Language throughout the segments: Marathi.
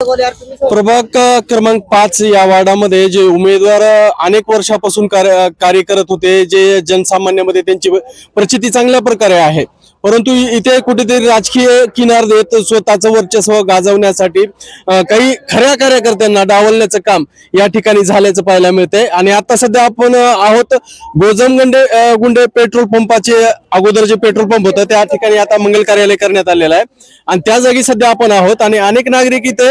प्रभाग क्रमांक पाच या वार्डामध्ये जे उमेदवार अनेक वर्षापासून कार्य कार्य करत होते जे जनसामान्यामध्ये त्यांची प्रचिती चांगल्या प्रकारे आहे. परंतु इथे कुठेतरी राजकीय किनार देत स्वतःचं वर्चस्व गाजवण्यासाठी काही खऱ्या कार्यकर्त्यांना डावलण्याचं काम या ठिकाणी झाल्याचं पाहायला मिळतंय. आणि आता सध्या आपण आहोत गोजमगंडे गुंडे पेट्रोल पंपाचे अगोदर जे पेट्रोल पंप होतं त्या ठिकाणी आता मंगल कार्यालय करण्यात आलेलं आहे. आणि त्या जागी सध्या आपण आहोत आणि अनेक नागरिक इथे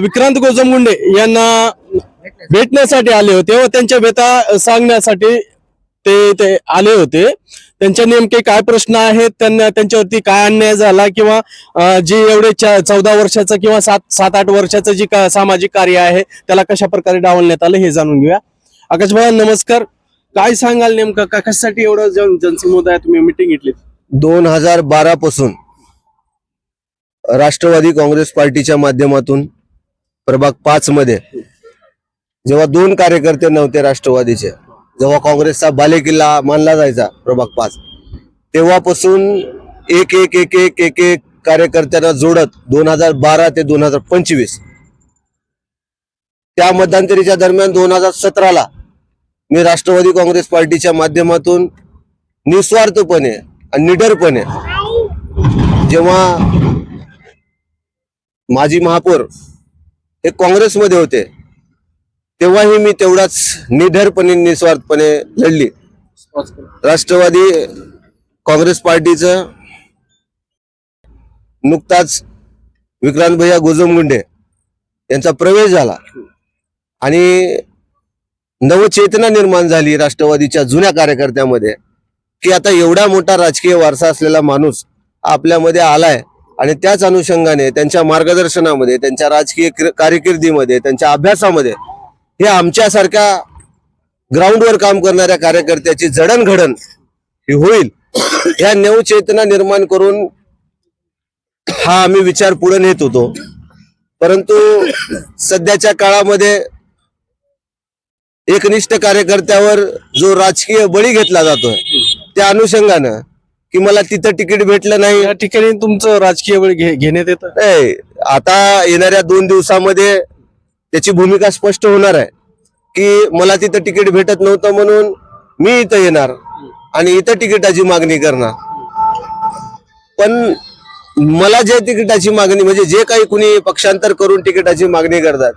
विक्रांत गोजमगुंडे यांना भेटण्यासाठी आले होते व त्यांच्या व्यथा सांगण्यासाठी ते ते आले होते. त्यांच्या नेमके काय प्रश्न आहेत त्यांना त्यांच्यावरती काय अन्याय झाला किंवा जे एवढे चौदा वर्षाचं किंवा सात सात आठ वर्षाचं जे का सामाजिक कार्य आहे त्याला कशा प्रकारे डावलण्यात आलं हे जाणून घेऊया. आकाश भाई नमस्कार. काय सांगाल नेमकं? का- कशासाठी एवढं जन जनसमुदाय तुम्ही मिटिंग घेतली दोन हजार बारा पासून राष्ट्रवादी काँग्रेस पार्टीच्या माध्यमातून प्रभाग पाच मध्ये जेव्हा दोन कार्यकर्ते नव्हते राष्ट्रवादीचे जेव्हा काँग्रेसचा बालेकिल्ला मानला जायचा प्रभाग पाच तेव्हापासून एक एक एक एक एक एक कार्यकर्त्यांना जोडत दोन हजार बारा ते दोन हजार पंचवीस त्या मध्यंतरीच्या दरम्यान दोन हजार सतराला मी राष्ट्रवादी काँग्रेस पार्टीच्या माध्यमातून निस्वार्थपणे आणि निडरपणे जेव्हा माजी महापौर हे काँग्रेसमध्ये होते तेव्हाही मी तेवढाच निधरपणे निस्वार्थपणे लढली. राष्ट्रवादी काँग्रेस पार्टीचं नुकताच विक्रांत भैया गोजमगुंडे यांचा प्रवेश झाला. आणि नवचेतना निर्माण झाली राष्ट्रवादीच्या जुन्या कार्यकर्त्यामध्ये की आता एवढा मोठा राजकीय वारसा असलेला माणूस आपल्यामध्ये आलाय आणि त्याच अनुषंगाने त्यांच्या मार्गदर्शनामध्ये त्यांच्या राजकीय क्र- कारकिर्दीमध्ये त्यांच्या अभ्यासामध्ये हे आमच्यासारख्या ग्राउंडवर काम करणाऱ्या कार्यकर्त्याची जडणघडण ही होईल. ह्या नवचेतना निर्माण करून हा आम्ही विचार पुढे नेत होतो. परंतु सध्याच्या काळामध्ये एकनिष्ठ कार्यकर्त्यावर जो राजकीय बळी घेतला जातोय त्या अनुषंगानं की मला तिथं तिकीट भेटलं नाही. या ठिकाणी तुमचं राजकीय बळ घे- घेण्यात येतं? नाही आता येणाऱ्या दोन दिवसामध्ये त्याची भूमिका स्पष्ट होणार आहे की मला तिथं तिकीट भेटत नव्हतं म्हणून मी इथं येणार आणि इथं तिकिटाची मागणी करणार. पण मला जे तिकिटाची मागणी म्हणजे जे काही कुणी पक्षांतर करून तिकिटाची मागणी करतात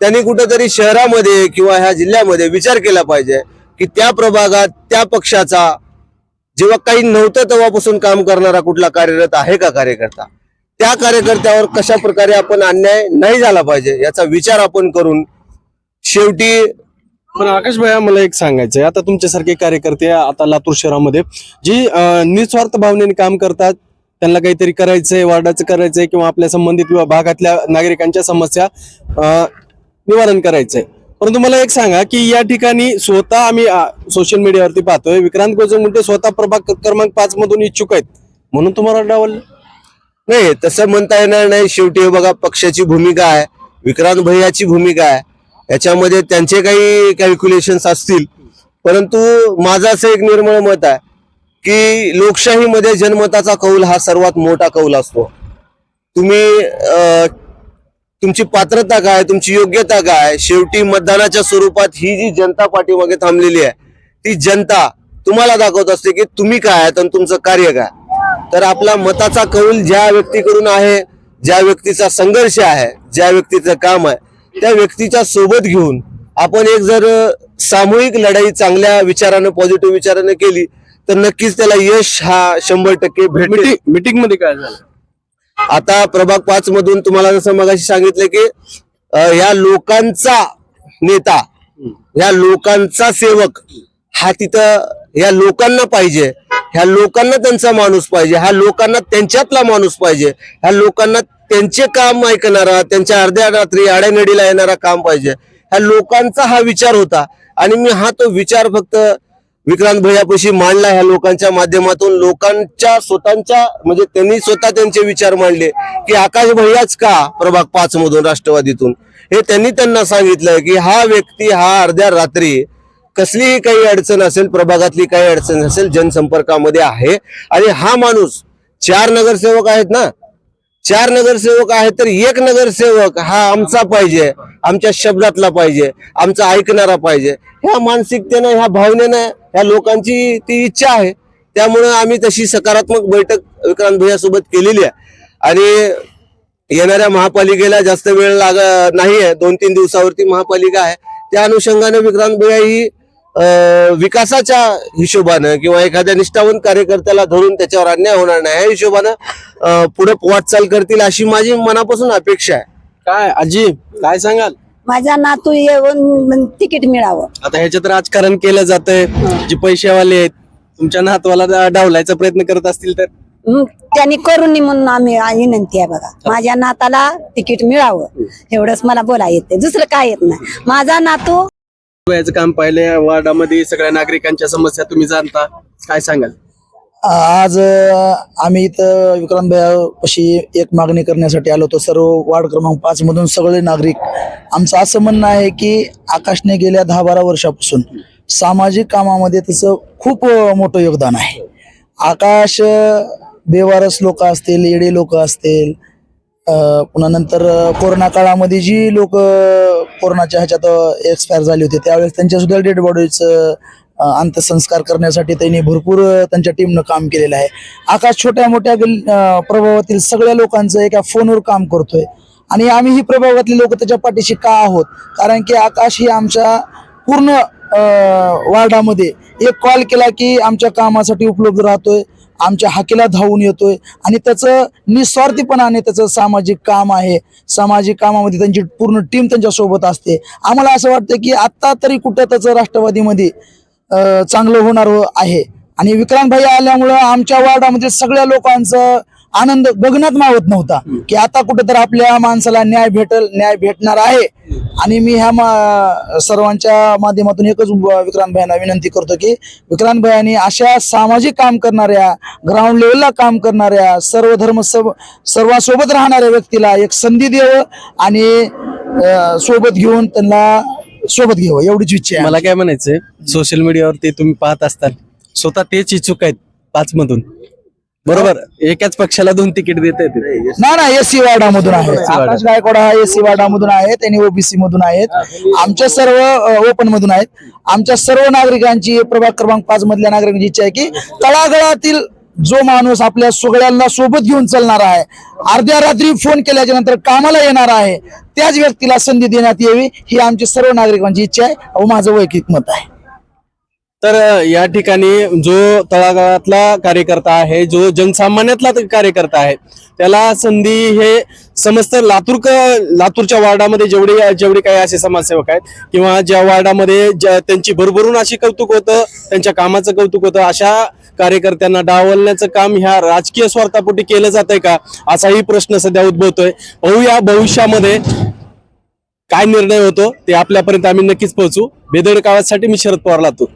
त्यांनी कुठंतरी शहरामध्ये किंवा ह्या जिल्ह्यामध्ये विचार केला पाहिजे की त्या प्रभागात त्या पक्षाचा जेव्हा काही नव्हतं तेव्हापासून काम करणारा कुठला कार्यरत आहे का कार्यकर्ता? त्या कार्यकर्त्यावर कशा प्रकारे आपण अन्याय नाही झाला पाहिजे याचा विचार आपण करून शेवटी पण आकाश भैया मला एक सांगायचं आहे आता तुमच्यासारखे कार्यकर्ते आता लातूर शहरामध्ये जी निस्वार्थ भावनेने काम करतात त्यांना काहीतरी करायचंय वार्डाचं करायचंय किंवा आपल्या संबंधित किंवा भागातल्या नागरिकांच्या समस्या निवारण करायचंय. परंतु मला एक सांगा की या ठिकाणी स्वतः आम्ही सोशल मीडियावरती पाहतोय विक्रांत गोजमगुंडे स्वतः प्रभाग क्रमांक पाच मधून इच्छुक आहेत. म्हणून तुम्हाला डावल नाही तसं म्हणता येणार नाही. शेवटी हे बघा पक्षाची भूमिका आहे विक्रांत भैयाची भूमिका आहे. याच्यामध्ये त्यांचे काही कॅल्क्युलेशन्स असतील. परंतु माझं असं एक निर्मळ मत आहे की लोकशाहीमध्ये जनमताचा कौल हा सर्वात मोठा कौल असतो. तुम्ही तुमची पात्रता काय तुमची योग्यता काय शेवटी मतदानाच्या स्वरूपात ही जी जनता पाठीमागे थांबलेली आहे ती जनता तुम्हाला दाखवत असते की तुम्ही काय आहात आणि तुमचं कार्य काय. तर आपला मताचा कौल ज्या व्यक्तीकडून आहे ज्या व्यक्तीचा संघर्ष आहे ज्या व्यक्तीचं काम आहे त्या व्यक्तीच्या सोबत घेऊन आपण एक जर सामूहिक लढाई चांगल्या विचारानं पॉझिटिव्ह विचारानं केली तर नक्कीच त्याला यश हा शंभर टक्के भेटेल. मीटिंगमध्ये काय झालं? आता प्रभाग पाच मधून तुम्हाला जसं मगाशी सांगितलं की ह्या लोकांचा नेता ह्या लोकांचा सेवक हा तिथं ह्या लोकांना पाहिजे. ह्या लोकांना त्यांचा माणूस पाहिजे ह्या लोकांना त्यांच्यातला माणूस पाहिजे ह्या लोकांना त्यांचे काम ऐकणारा त्यांच्या अर्ध्या रात्री आड्यानडीला येणारा काम पाहिजे. ह्या लोकांचा हा विचार होता आणि मी हा तो विचार फक्त विक्रांत भैयापाशी मांडला ह्या लोकांच्या माध्यमातून. लोकांच्या स्वतःच्या म्हणजे त्यांनी स्वतः त्यांचे विचार मांडले की आकाश भैयाच का प्रभाग पाच मधून राष्ट्रवादीतून? हे त्यांनी त्यांना सांगितलं की हा व्यक्ती हा अर्ध्या रात्री कसलीही काही अडचण असेल प्रभागातली काही अडचण असेल जनसंपर्कामध्ये आहे. आणि हा माणूस चार नगरसेवक आहेत ना? चार नगरसेवक आहेत तर एक नगरसेवक हा आमचा पाहिजे आमच्या शब्दातला पाहिजे आमचा ऐकणारा पाहिजे. ह्या मानसिकतेनं ह्या भावनेनं ह्या लोकांची ती इच्छा आहे. त्यामुळं आम्ही तशी सकारात्मक बैठक विक्रांत भैया सोबत केलेली आहे. आणि येणाऱ्या महापालिकेला जास्त वेळ लाग नाहीये. दोन तीन दिवसावरती महापालिका आहे. त्या अनुषंगाने विक्रांत भैया ही विकासाच्या हिशोबानं किंवा एखाद्या निष्ठावंत कार्यकर्त्याला धरून त्याच्यावर अन्याय होणार नाही या हिशोबानं पुढे वाटचाल करतील अशी माझी मनापासून अपेक्षा आहे. काय आजी काय सांगाल? माझा नातू येऊन तिकीट मिळावं. आता ह्याच्यात राजकारण केलं जातंय जे पैसेवाले आहेत तुमच्या नातवाला डावलायचा प्रयत्न करत असतील तर? हं, त्यांनी करून म्हणून आम्ही विनंती आहे बघा. माझ्या नाताला तिकीट मिळावं एवढंच मला बोला येते दुसरं काय येत नाही. माझा नातू याचं काम पाहिलं वार्डामध्ये सगळ्या नागरिकांच्या समस्या तुम्ही जाणता. काय सांगाल? आज आम्ही इथं विक्रांत पशी एक मागणी करण्यासाठी आलो होतो. सर्व वार्ड क्रमांक पाच मधून सगळे नागरिक. आमचं असं म्हणणं आहे की आकाशने गेल्या दहा बारा वर्षापासून सामाजिक कामामध्ये त्याचं खूप मोठं योगदान आहे. आकाश बेवारस लोक असतील येडे लोक असतील पुन्हा नंतर कोरोना काळामध्ये जी लोक कोरोनाच्या ह्याच्यात एक्सपायर झाले होते त्यावेळेस त्यांच्या सुद्धा डेड बॉडीचं अंत्यसंस्कार करण्यासाठी त्यांनी भरपूर त्यांच्या टीमनं काम केलेलं आहे. आकाश छोट्या मोठ्या प्रभावातील सगळ्या लोकांचं एका फोनवर काम करतोय. आणि आम्ही ही प्रभागातली लोक त्याच्या पाठीशी का आहोत? कारण की आकाश ही आमच्या पूर्ण वार्डामध्ये एक कॉल केला की आमच्या कामासाठी उपलब्ध राहतोय. आमच्या हाकेला धावून येतोय आणि त्याचं निस्वार्थीपणाने त्याचं सामाजिक काम आहे. सामाजिक कामामध्ये त्यांची पूर्ण टीम त्यांच्यासोबत असते. आम्हाला असं वाटतं की आत्ता तरी कुठं त्याचं राष्ट्रवादीमध्ये चांगलं होणार आहे. आणि विक्रांत भाई आल्यामुळं आमच्या वार्डामध्ये सगळ्या लोकांचं आनंद गगनात मावत नव्हता. की आता कुठं तर आपल्या माणसाला न्याय भेटल न्याय भेटणार आहे. आणि मी ह्या मा- सर्वांच्या माध्यमातून एकच विक्रांत भाईंना विनंती करतो की विक्रांत भाईंनी अशा सामाजिक काम करणाऱ्या ग्राउंड लेवलला काम करणाऱ्या सर्व धर्म सर्व सर्वांसोबत राहणाऱ्या व्यक्तीला एक संधी द्यावं आणि सोबत घेऊन त्यांना सोबत घ्यावं एवढीच इच्छा आहे मला काय म्हणायचंय सोशल मीडियावरती तुम्ही पाहत असताल स्वतः तेच इच्छुक आहेत पाच मधून बरोबर. एकाच पक्षाला दोन तिकीट देत आहेत नाही ना एसी वार्डामधून आहे वार्ड. आकाश गायकवाड हा एसी वार्डामधून आहे त्यांनी ओबीसी मधून आहेत. आमच्या सर्व ओपन मधून आहेत. आमच्या सर्व नागरिकांची प्रभाग क्रमांक पाच मधल्या नागरिकांची इच्छा आहे की तळागाळातील जो माणूस आपल्या सगळ्यांना सोबत घेऊन चालणार आहे अर्ध्या रात्री फोन केल्याच्यानंतर कामाला येणार आहे त्याच व्यक्तीला संधी देण्यात यावी ही आमची सर्व नागरिकांची इच्छा आहे. व माझं वैयक्तिक मत आहे. तर या ठिकाणी जो तळागाळातला कार्यकर्ता आहे जो जनसामान्यातला कार्यकर्ता आहे त्याला संधी हे समस्त लातूर लातूरच्या वार्डामध्ये जेवढे जेवढे काही असे समाजसेवक आहेत किंवा ज्या वार्डामध्ये ज्या- त्यांची भरभरून अशी कौतुक होतं त्यांच्या कामाचं कौतुक होतं अशा कार्यकर्त्यांना डावलण्याचं काम ह्या राजकीय स्वार्थापोटी केलं जात आहे का? असाही प्रश्न सध्या उद्भवतोय. पाहूया भविष्यामध्ये काय निर्णय होतो ते आपल्यापर्यंत आम्ही नक्कीच पोहोचू. बेदड काळासाठी मी शरद पवार लातूर